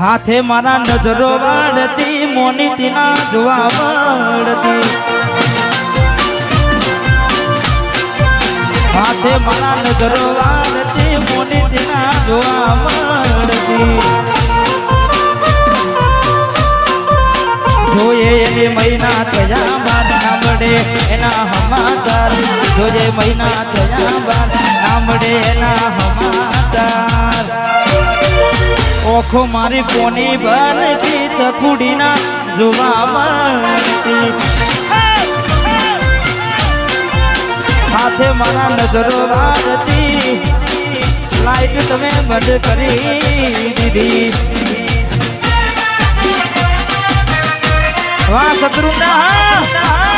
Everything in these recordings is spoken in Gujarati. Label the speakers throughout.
Speaker 1: હાથે મારા નજરો વાળતી, મોની તીના જોવા મળતી હાથે મારા નજરો વાળતી, મોની તીના જોવા મળતી જોઈએ એની મહિના થયા બાદ સાંભળે એના હમાચાર જોઈએ મહિના થયા બાદ સાંભળે એના સમાચાર. ઓખો મારી કોની બનતી ચકુડીના જોવા સાથે મારા નજરો વારતી લાઈટ તમે બંધ કરી દીધી. વાહ શત્રુના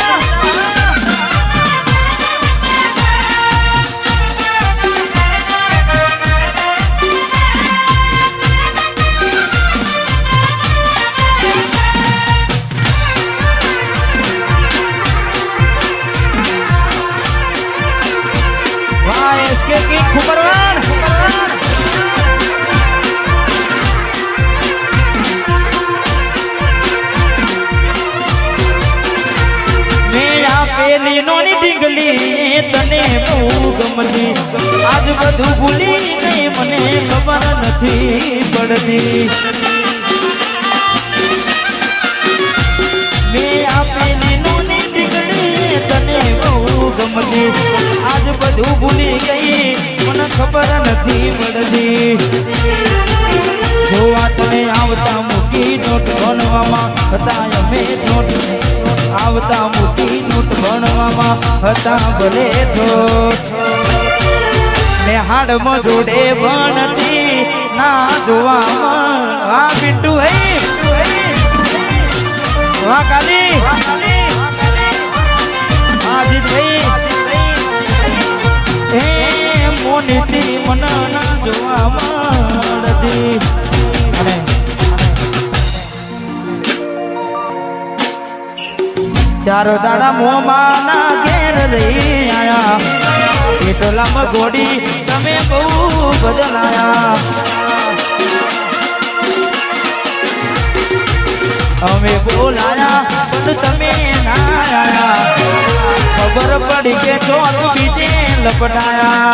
Speaker 1: કિંગ ખુબરવાન મેં આપેલી નોની ડીંગલી તને બહુ ગમતી આજ બધું ભૂલી મને ખબર નથી પડતી. હતા ભલે તો. ને હાડમાં જોડે વણતી ના જોવામાં આ બિટ્ટુ હે. વાહ કાલી. હા. જીતભાઈ એ મોનીથી મન ના જોવા મળતી ચારો દાડા મોમાં ના ઘેર રહી આયા એટલામાં ગોડી તમે બહુ બદલાયા અમે બોલાયા પણ તમે ના આયા ખબર પડી કે ચોર બીજે લપટાયા.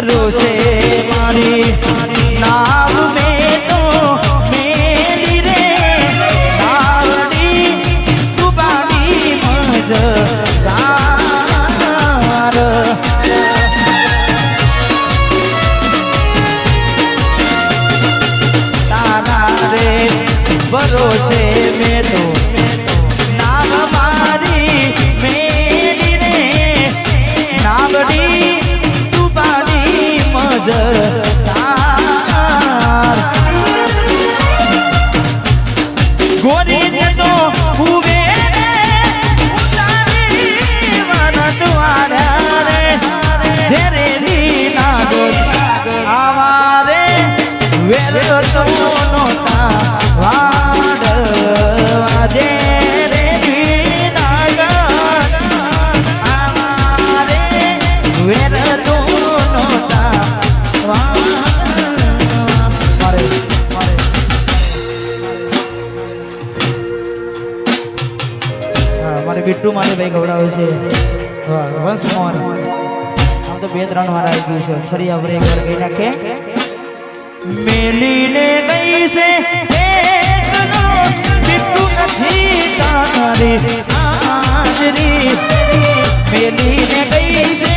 Speaker 1: भरोसे ગોરી તો હું અમારે બિટ્ટુ માટે ભાઈ ખવડાવે છે. વંશમોહન આમ તો બે ત્રણ વાર આવી ગયું છે. ફરી આપણે એક વાર કહી નાખે મેલીને ગઈ છે બિટ્ટુ નથી તારે હાજરી. મેલીને ગઈ છે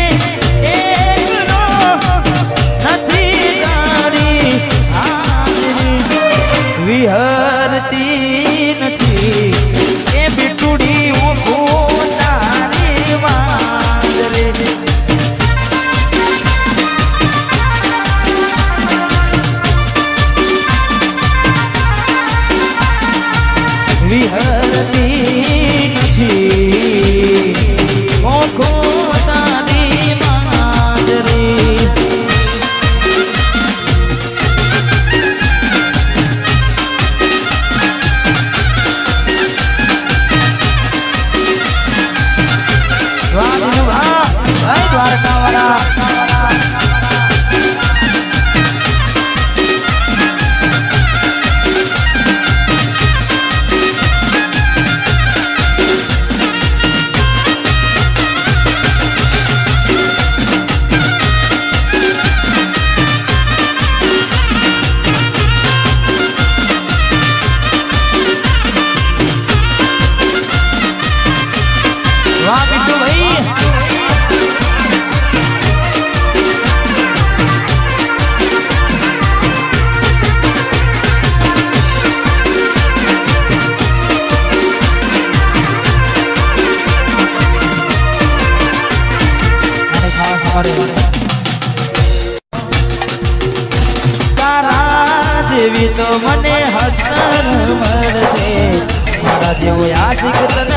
Speaker 1: એવું આશિક તને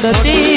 Speaker 1: છોડતી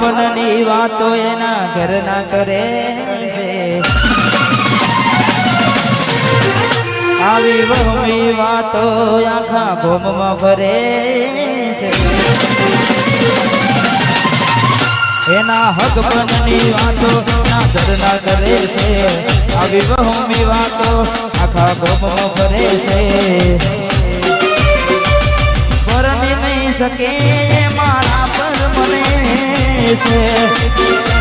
Speaker 1: બાપનની વાતો એના ઘરના કરે છે. આવી બહુમી વાતો આખા ભોમમાં ભરે છે. એના હક વાતો ના ઘરના કરે છે. આવી બહુમી વાતો આખા ભોમમાં ભરે છે. પરની નહીં શકે છે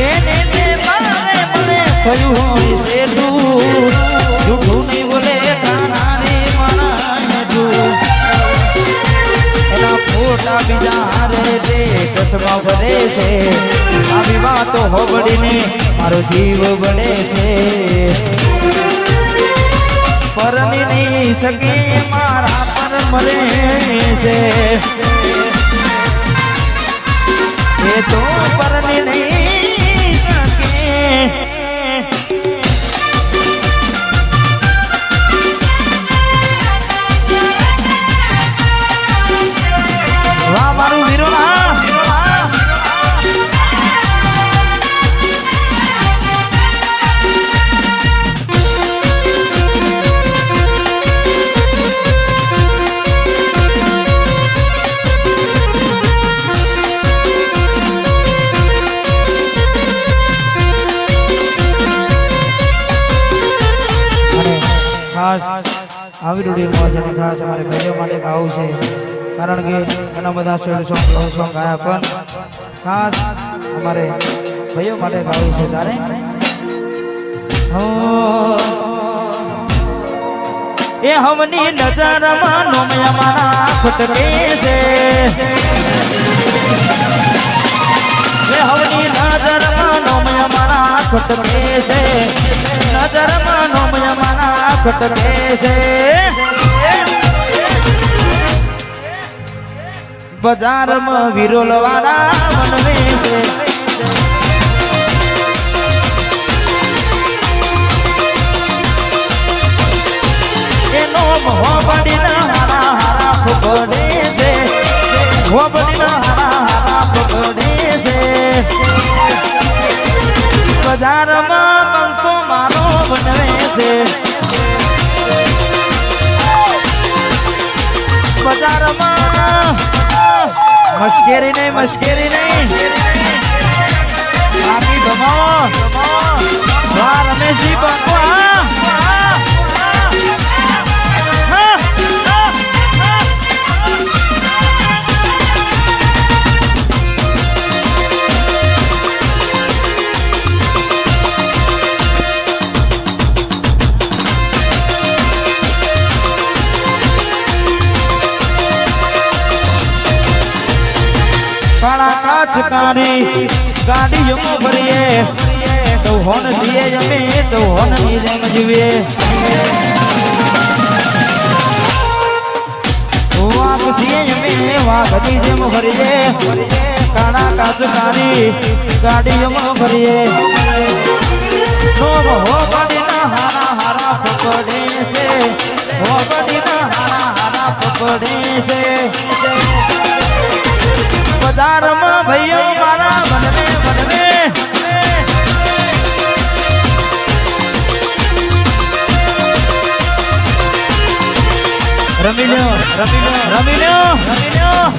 Speaker 1: એને મારે હોય છે તું જૂઠું નહીં બોલે ખાનારી મારા એના ફોટા બીજા હારે તે કસમાં ભરે છે. આવી વાતો હોબડીને મારો જીવ બને છે. પરણી નહીં શકે મારા પર મરે છે. એ તો પરણી નહીં શકે. રૂડી મોજ ખાસ અમારે ભાઈઓ માટે ગાવું છે. કારણ કે ઘણા બધા શેડ સોંગ લવ સોંગ ગાયા, પણ ખાસ અમારે ભાઈઓ માટે ગાવું છે. તારે? એ હમની નજરમાં નોમયા મારા ખુટકે છે. એ હવની નજરમાં નોમયા મારા ખુટકે છે. નજરમાં નોમયા મારા ખુટકે છે બજારમાં વિરોલ વાળા બનવે છે મોહબડીના હારા હારા ફુગડે છે. મોહબડીના મશ્કેરી નહીં મશ્કેરી નહીં. બાકી ધમાવો રમેશજી હા, ગાડીઓમાં ફરીએ. ચૌહોન જીએ જમે ચૌહોનની જેમ જીવીએ છીએ અમે વાઘની જેમ ભરીએ કાળા કાચ કાઢી ગાડીઓમાં ફરીએ. નોમ હો ગાડીના હારા હારા પકડે છે. હો ગાડીના હારા હારા પકડે છે. બજારમાં ભાઈઓ મારા બનવે બનવે રમી લ્યો રમી લ્યો રમી લ્યો રમી લ્યો.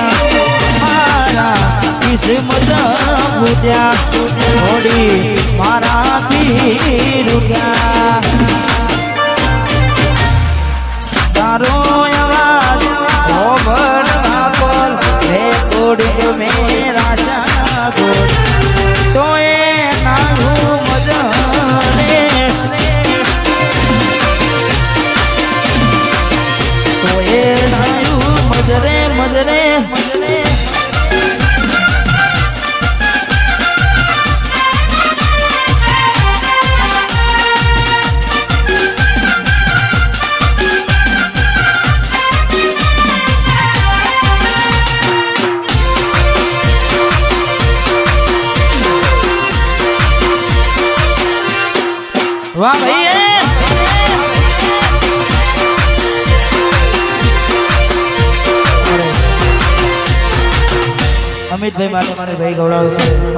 Speaker 1: રૂઠ્યા મારા કિસ્મત ભૂલ્યા થોડી મારાથી રૂઠ્યા તારો અવાજ હોબળવા પર રેકોર્ડિંગ મેરા જાગોર તો એ નાનું मजरे અમિતભાઈ માટે મારે ભાઈ ખાસ